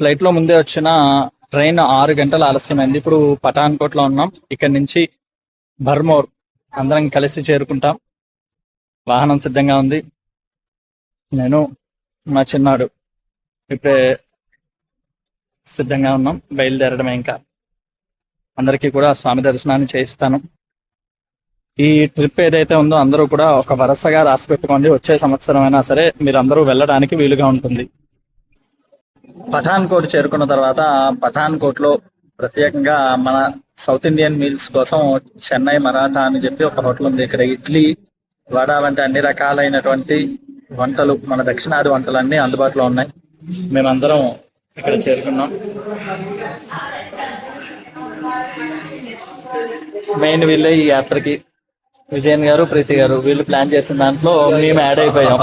ఫ్లైట్లో ముందే వచ్చిన ట్రైన్ ఆరు గంటల ఆలస్యమైంది. ఇప్పుడు పఠాన్కోట్లో ఉన్నాం. ఇక్కడ నుంచి బర్మోర్ అందరం కలిసి చేరుకుంటాం. వాహనం సిద్ధంగా ఉంది. నేను మా చిన్నాడు ఇప్పుడే సిద్ధంగా ఉన్నాం. బయలుదేరడమే ఇంకా. అందరికీ కూడా స్వామి దర్శనాన్ని చేయిస్తాను. ఈ ట్రిప్ ఏదైతే ఉందో అందరూ కూడా ఒక వరుసగా రాసి పెట్టుకోండి వచ్చే సంవత్సరం అయినా సరే మీరు అందరూ వెళ్ళడానికి వీలుగా ఉంటుంది. పఠాన్ కోట్ చేరుకున్న తర్వాత పఠాన్ కోట్లో ప్రత్యేకంగా మన సౌత్ ఇండియన్ మీల్స్ కోసం చెన్నై మరాఠా అని చెప్పి ఒక హోటల్ ఉంది. ఇక్కడ ఇడ్లీ వడ వంటి అన్ని రకాలైనటువంటి వంటలు మన దక్షిణాది వంటలు అన్ని అందుబాటులో ఉన్నాయి. మేమందరం ఇక్కడ చేరుకున్నాం. మెయిన్ వీళ్ళే ఈ యాత్రకి. విజయన్ గారు ప్రీతి గారు వీళ్ళు ప్లాన్ చేసిన దాంట్లో మేము యాడ్ అయిపోయాం.